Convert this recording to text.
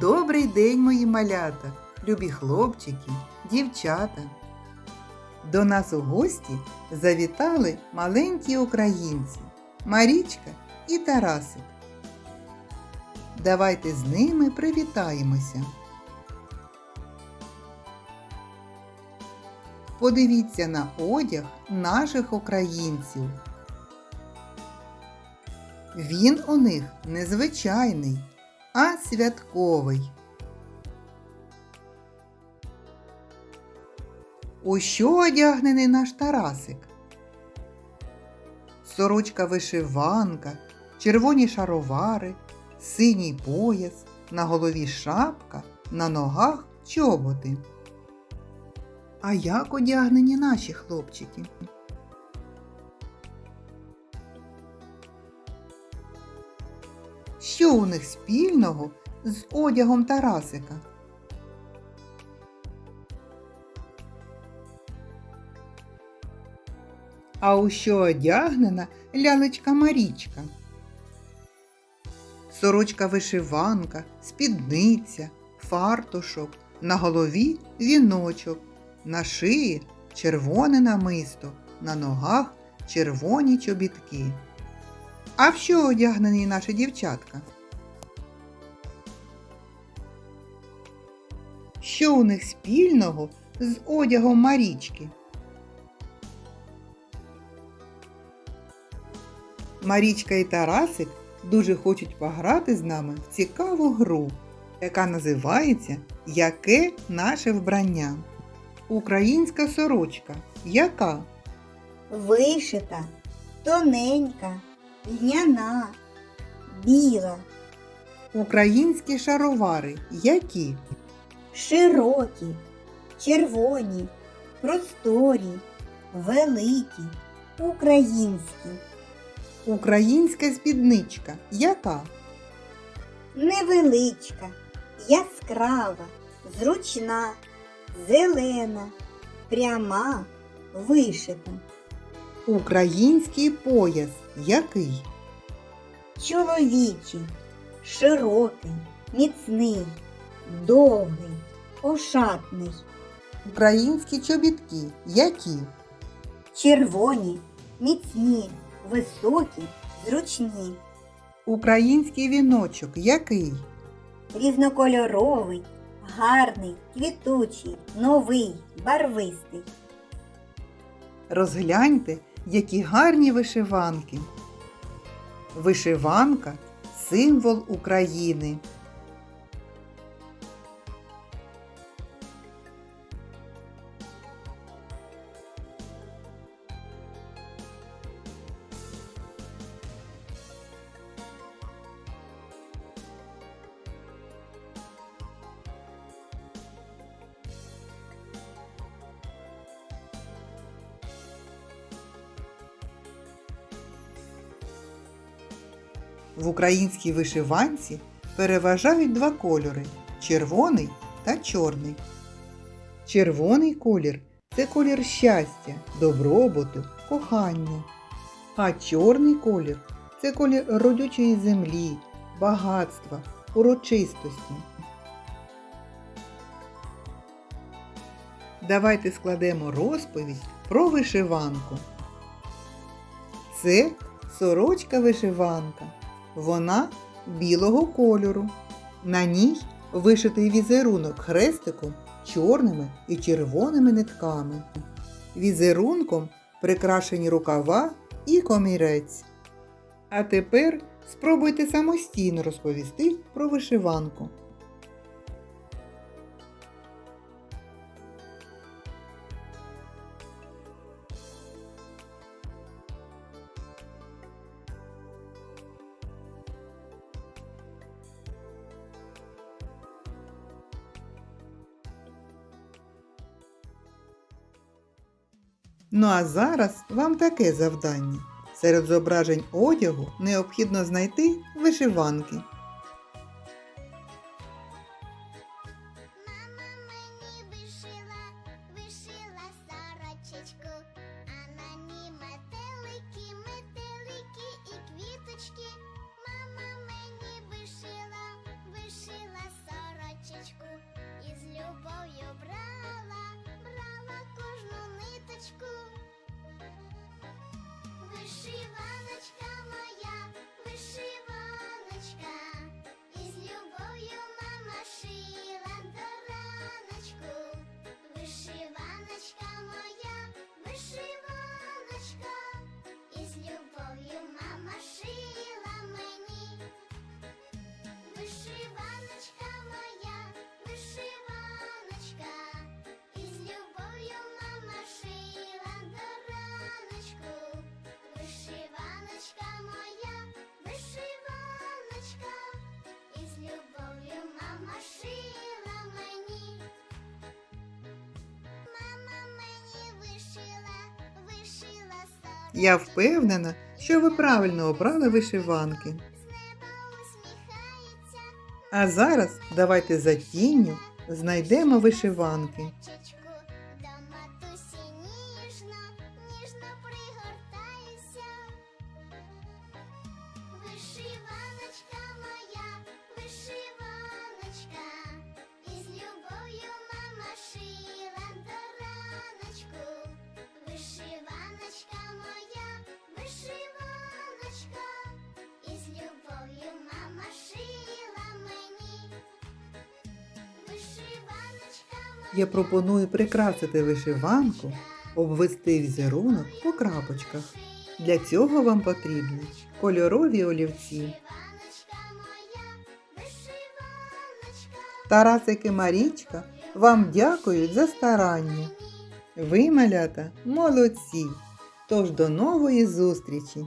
Добрий день, мої малята, любі хлопчики, дівчата. До нас у гості завітали маленькі українці Марічка і Тарасик. Давайте з ними привітаємося. Подивіться на одяг наших українців. Він у них незвичайний, а святковий. У що одягнений наш Тарасик? Сорочка вишиванка, червоні шаровари, синій пояс, на голові шапка, на ногах чоботи. А як одягнені наші хлопчики? Що у них спільного з одягом Тарасика? А у що одягнена лялечка Марічка? Сорочка вишиванка, спідниця, фартушок, на голові віночок, на шиї червоне намисто, на ногах червоні чобітки. А в що одягнені наші дівчатка? Що у них спільного з одягом Марічки? Марічка і Тарасик дуже хочуть пограти з нами в цікаву гру, яка називається Яке наше вбрання? Українська сорочка. Яка? Вишита, тоненька, льняна, біла, Українські шаровари. Які? широкі, червоні, просторі, великі, українські, Українська спідничка. Яка? невеличка, яскрава, зручна, зелена, пряма, вишита, Український пояс. Який? чоловічий, широкий, міцний, довгий, ошатний. Українські чобітки. Які? червоні, міцні, високі, зручні, Український віночок. Який? різнокольоровий, гарний, квітучий, новий, барвистий. Розгляньте, які гарні вишиванки. Вишиванка символ України. В українській вишиванці переважають два кольори червоний та чорний. Червоний колір це колір щастя, добробуту, кохання. А чорний колір це колір родючої землі, багатства, урочистості. Давайте складемо розповідь про вишиванку. Це сорочка вишиванка. Вона білого кольору. На ній вишитий візерунок хрестиком чорними і червоними нитками. Візерунком прикрашені рукава і комірець. А тепер спробуйте самостійно розповісти про вишиванку. Ну а зараз вам таке завдання. Серед зображень одягу необхідно знайти вишиванки. Я впевнена, що ви правильно обрали вишиванки. А зараз давайте за тінню знайдемо вишиванки. Вишиваночка моя, вишиваночка, Я пропоную прикрасити вишиванку, обвести візерунок по крапочках. Для цього вам потрібні кольорові олівці. Тарасик і Марічка вам дякують за старання. Ви, малята, молодці. Тож до нової зустрічі!